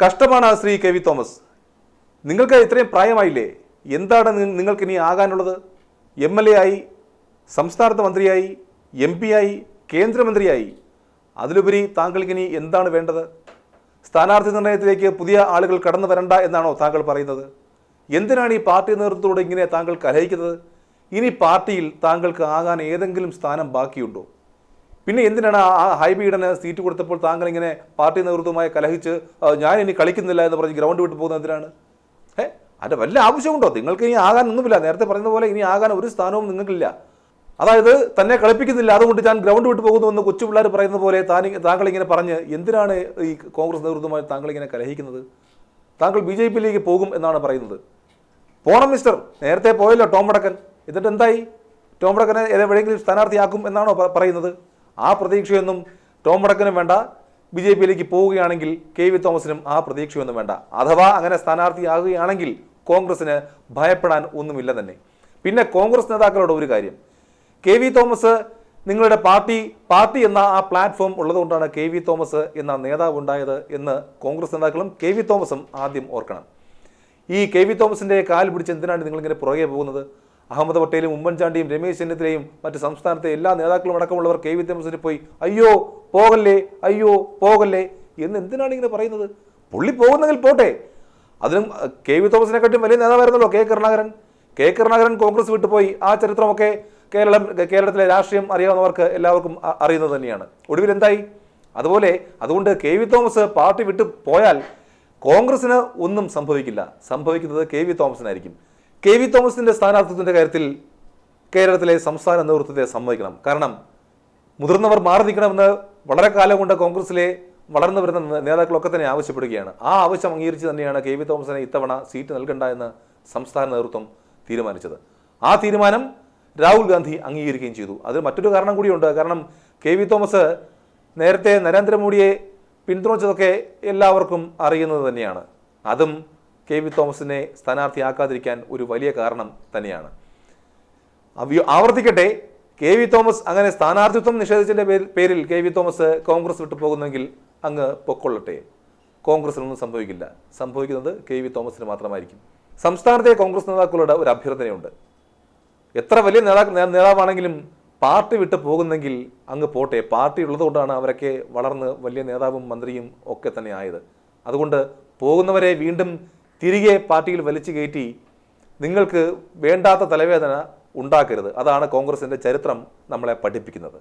കഷ്ടമാണ് Shri K V Thomas. നിങ്ങൾക്ക് ഇത്രയും പ്രായമായില്ലേ? എന്താണ് നിങ്ങൾക്ക് ഇനി ആകാനുള്ളത്? എം എൽ എ ആയി സംസ്ഥാനത്ത് മന്ത്രിയായി എം പി ആയി കേന്ദ്രമന്ത്രിയായി. അതിലുപരി താങ്കൾക്ക് ഇനി എന്താണ് വേണ്ടത്? സ്ഥാനാർത്ഥി നിർണയത്തിലേക്ക് പുതിയ ആളുകൾ കടന്നു വരണ്ട എന്നാണോ താങ്കൾ പറയുന്നത്? എന്തിനാണ് ഈ പാർട്ടി നേതൃത്വത്തോട് ഇങ്ങനെ താങ്കൾ കലഹിക്കുന്നത് ഇനി പാർട്ടിയിൽ താങ്കൾക്ക് ആകാൻ ഏതെങ്കിലും സ്ഥാനം ബാക്കിയുണ്ടോ? പിന്നെ എന്തിനാണ് ആ- ഹൈബീഡന് സീറ്റ് കൊടുത്തപ്പോൾ താങ്കൾ ഇങ്ങനെ പാർട്ടി നേതൃത്വമായി കലഹിച്ച് ഞാൻ ഇനി കളിക്കുന്നില്ല എന്ന് പറഞ്ഞ് ഗ്രൗണ്ട് വിട്ടു പോകുന്നത് എന്തിനാണ്? ഏ അതിന്റെ വല്ല ആവശ്യമുണ്ടോ? നിങ്ങൾക്ക് ഇനി ആകാൻ ഒന്നുമില്ല. നേരത്തെ പറയുന്ന പോലെ ഇനി ആകാൻ ഒരു സ്ഥാനവും നിങ്ങൾക്കില്ല. അതായത് തന്നെ കളിപ്പിക്കുന്നില്ല. അതുകൊണ്ട് ഞാൻ ഗ്രൗണ്ട് വിട്ടു പോകുന്നു എന്ന് കൊച്ചു പിള്ളേർ പറയുന്ന പോലെ താൻ താങ്കൾ ഇങ്ങനെ പറഞ്ഞ് എന്തിനാണ് ഈ കോൺഗ്രസ് നേതൃത്വമായി താങ്കൾ ഇങ്ങനെ കലഹിക്കുന്നത്? താങ്കൾ ബി ജെ പിയിലേക്ക് പോകും എന്നാണ് പറയുന്നത്. പോണം മിസ്റ്റർ. നേരത്തെ പോയല്ലോ ടോം വടക്കൻ. എന്നിട്ട് എന്തായി ടോം വടക്കനെ എവിടെയെങ്കിലും സ്ഥാനാർത്ഥിയാക്കും എന്നാണോ പറയുന്നത്? ആ പ്രതീക്ഷയൊന്നും ടോം വടക്കനും വേണ്ട. ബി ജെ പിയിലേക്ക് പോവുകയാണെങ്കിൽ കെ വി തോമസിനും ആ പ്രതീക്ഷയൊന്നും വേണ്ട. അഥവാ അങ്ങനെ സ്ഥാനാർത്ഥിയാകുകയാണെങ്കിൽ കോൺഗ്രസിന് ഭയപ്പെടാൻ ഒന്നുമില്ല തന്നെ. പിന്നെ കോൺഗ്രസ് നേതാക്കളോട് ഒരു കാര്യം. കെ വി തോമസ് നിങ്ങളുടെ പാർട്ടി പാർട്ടി എന്ന ആ പ്ലാറ്റ്ഫോം ഉള്ളതുകൊണ്ടാണ് കെ വി തോമസ് എന്ന നേതാവ് ഉണ്ടായത് എന്ന് കോൺഗ്രസ് നേതാക്കളും കെ വി തോമസും ആദ്യം ഓർക്കണം. ഈ കെ വി തോമസിന്റെ കാൽ പിടിച്ച് എന്തിനാണ് നിങ്ങളിങ്ങനെ പുറകെ പോകുന്നത്? അഹമ്മദ് പട്ടേലും ഉമ്മൻചാണ്ടിയും രമേശ് ചെന്നിത്തലയും മറ്റ് സംസ്ഥാനത്തെ എല്ലാ നേതാക്കളും അടക്കമുള്ളവർ കെ വി തോമസിന് പോയി അയ്യോ പോകല്ലേ അയ്യോ പോകല്ലേ എന്ന് എന്തിനാണ് ഇങ്ങനെ പറയുന്നത്? പുള്ളി പോകുന്നെങ്കിൽ പോട്ടെ. അതിനും കെ വി തോമസിനെക്കാട്ടും വലിയ നേതാവായിരുന്നല്ലോ കെ കരുണാകരൻ. കെ കരുണാകരൻ കോൺഗ്രസ് വിട്ടുപോയി ആ ചരിത്രമൊക്കെ കേരളം കേരളത്തിലെ രാഷ്ട്രീയം അറിയാവുന്നവർക്ക് എല്ലാവർക്കും അറിയുന്നത് തന്നെയാണ്. ഒടുവിൽ എന്തായി? അതുപോലെ അതുകൊണ്ട് കെ വി തോമസ് പാർട്ടി വിട്ടു പോയാൽ കോൺഗ്രസിന് ഒന്നും സംഭവിക്കില്ല. സംഭവിക്കുന്നത് കെ വി തോമസിനായിരിക്കും. കെ വി തോമസിന്റെ സ്ഥാനാർത്ഥിത്വത്തിന്റെ കാര്യത്തിൽ കേരളത്തിലെ സംസ്ഥാന നേതൃത്വത്തെ സമ്മതിക്കണം. കാരണം മുതിർന്നവർ മാറി നിൽക്കണമെന്ന് വളരെ കാലം കൊണ്ട് കോൺഗ്രസിലെ വളർന്നു വരുന്ന നേതാക്കളൊക്കെ തന്നെ ആവശ്യപ്പെടുകയാണ്. ആ ആവശ്യം അംഗീകരിച്ച് തന്നെയാണ് കെ വി തോമസിനെ ഇത്തവണ സീറ്റ് നൽകണ്ട എന്ന് സംസ്ഥാന നേതൃത്വം തീരുമാനിച്ചത്. ആ തീരുമാനം രാഹുൽ ഗാന്ധി അംഗീകരിക്കുകയും ചെയ്തു. അത് മറ്റൊരു കാരണം കൂടിയുണ്ട്. കാരണം കെ വി തോമസ് നേരത്തെ നരേന്ദ്രമോദിയെ പിന്തുണച്ചതൊക്കെ എല്ലാവർക്കും അറിയുന്നത് തന്നെയാണ്. അതും കെ വി തോമസിനെ സ്ഥാനാർത്ഥിയാക്കാതിരിക്കാൻ ഒരു വലിയ കാരണം തന്നെയാണ്. ആവർത്തിക്കട്ടെ കെ വി തോമസ് അങ്ങനെ സ്ഥാനാർത്ഥിത്വം നിഷേധിച്ചതിന്റെ പേരിൽ- കെ വി തോമസ് കോൺഗ്രസ് വിട്ടു പോകുന്നെങ്കിൽ അങ്ങ് പൊക്കൊള്ളട്ടെ. കോൺഗ്രസിനൊന്നും സംഭവിക്കില്ല. സംഭവിക്കുന്നത് കെ വി തോമസിന് മാത്രമായിരിക്കും. സംസ്ഥാനത്തെ കോൺഗ്രസ് നേതാക്കളുടെ ഒരു അഭ്യർത്ഥനയുണ്ട്. എത്ര വലിയ നേതാ നേതാവാണെങ്കിലും പാർട്ടി വിട്ട് പോകുന്നെങ്കിൽ അങ്ങ് പോട്ടെ. പാർട്ടി ഉള്ളതുകൊണ്ടാണ് അവരൊക്കെ വളർന്ന് വലിയ നേതാവും മന്ത്രിയും ഒക്കെ തന്നെ ആയത്. അതുകൊണ്ട് പോകുന്നവരെ വീണ്ടും തിരികെ പാർട്ടിയിൽ വലിച്ചു കയറ്റി നിങ്ങൾക്ക് വേണ്ടാത്ത തലവേദന ഉണ്ടാക്കരുത്. അതാണ് കോൺഗ്രസിന്റെ ചരിത്രം നമ്മളെ പഠിപ്പിക്കുന്നത്.